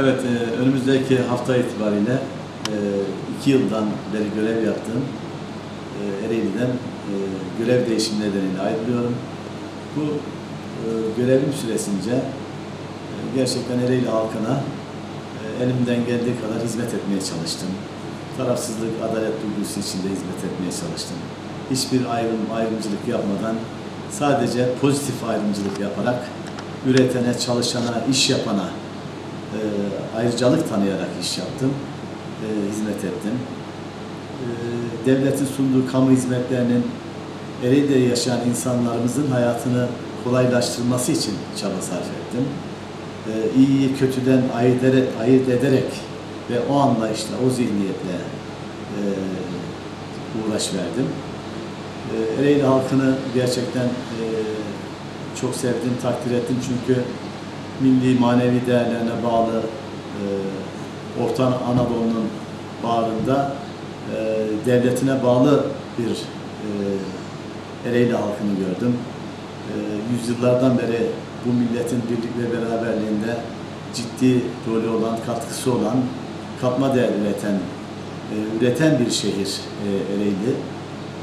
Evet, e, önümüzdeki hafta itibariyle e, iki yıldan beri görev yaptığım e, Ereğli'den e, görev değişimi nedeniyle ayrılıyorum. Bu e, görevim süresince e, gerçekten Ereğli halkına e, elimden geldiği kadar hizmet etmeye çalıştım. Tarafsızlık, adalet duygusu içinde hizmet etmeye çalıştım. Hiçbir ayrım, ayrımcılık yapmadan sadece pozitif ayrımcılık yaparak üretene, çalışana, iş yapana e, ayrıcalık tanıyarak iş yaptım, e, hizmet ettim. E, devletin sunduğu kamu hizmetlerinin Ereğli'de yaşayan insanlarımızın hayatını kolaylaştırması için çaba sarf ettim. E, iyiyi kötüden ayırt ederek, ayırt ederek ve o anlayışla, o zihniyetle e, uğraş verdim. E, Ereğli halkını gerçekten e, çok sevdim, takdir ettim çünkü milli manevi değerlerine bağlı e, Orta Anadolu'nun bağrında e, devletine bağlı bir e, Ereğli halkını gördüm. E, yüzyıllardan beri bu milletin birlik ve beraberliğinde ciddi rolü olan, katkısı olan, katma değer üreten, e, üreten bir şehir e, Ereğli.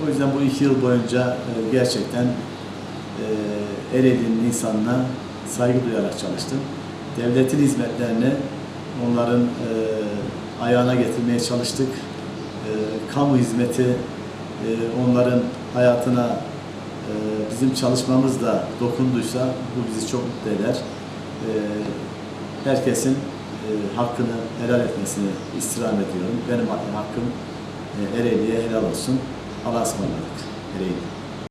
O yüzden bu iki yıl boyunca e, gerçekten e, Ereğli'nin insanına saygı duyarak çalıştım. Devletin hizmetlerini onların e, ayağına getirmeye çalıştık. E, kamu hizmeti e, onların hayatına e, bizim çalışmamız da dokunduysa bu bizi çok mutlu eder. E, herkesin e, hakkını helal etmesini istirham ediyorum. Benim hakkım e, Ereğli'ye helal olsun. Allah'a ısmarladık. Ereğli.